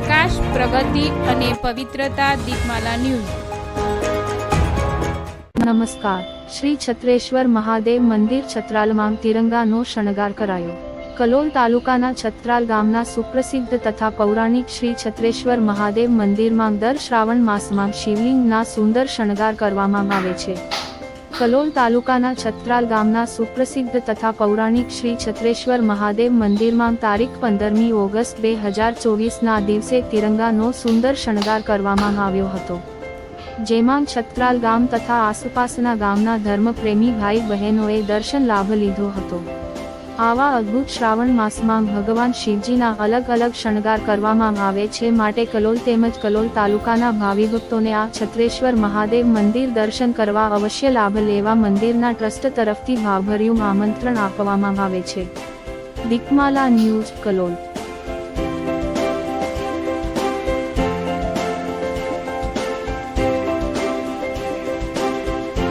પ્રગતિ અને પવિત્રતા દીપમાલા ન્યૂઝ. નમસ્કાર. શ્રી છત્રેશ્વર મહાદેવ મંદિર છત્રાલમાં તિરંગાનો શણગાર કરાયો. કલોલ તાલુકાના છત્રાલ ગામના સુપ્રસિદ્ધ તથા પૌરાણિક શ્રી છત્રેશ્વર મહાદેવ મંદિરમાં દર શ્રાવણ માસમાં શિવલિંગના સુંદર શણગાર કરવામાં આવે છે. કલોલ તાલુકાના છત્રાલ ગામના સુપ્રસિદ્ધ તથા પૌરાણિક શ્રી છત્રેશ્વર મહાદેવ મંદિરમાં તારીખ પંદરમી ઓગસ્ટ બે હજાર ચોવીસના દિવસે તિરંગાનો સુંદર શણગાર કરવામાં આવ્યો હતો. જેમાં છત્રાલ ગામ તથા આસપાસના ગામના ધર્મપ્રેમી ભાઈ બહેનોએ દર્શન લાભ લીધો હતો. આવા અદ્ભુત શ્રાવણ માસમાં ભગવાન શિવજીના અલગ અલગ શણગાર કરવામાં આવે છે માટે કલોલ તેમજ કલોલ તાલુકાના ભાવિભક્તોને આ છત્રેશ્વર મહાદેવ મંદિર દર્શન કરવા અવશ્ય લાભ લેવા મંદિરના ટ્રસ્ટ તરફથી ભાવભર્યું આમંત્રણ આપવામાં આવે છે. દીકમાલા ન્યૂઝ કલોલ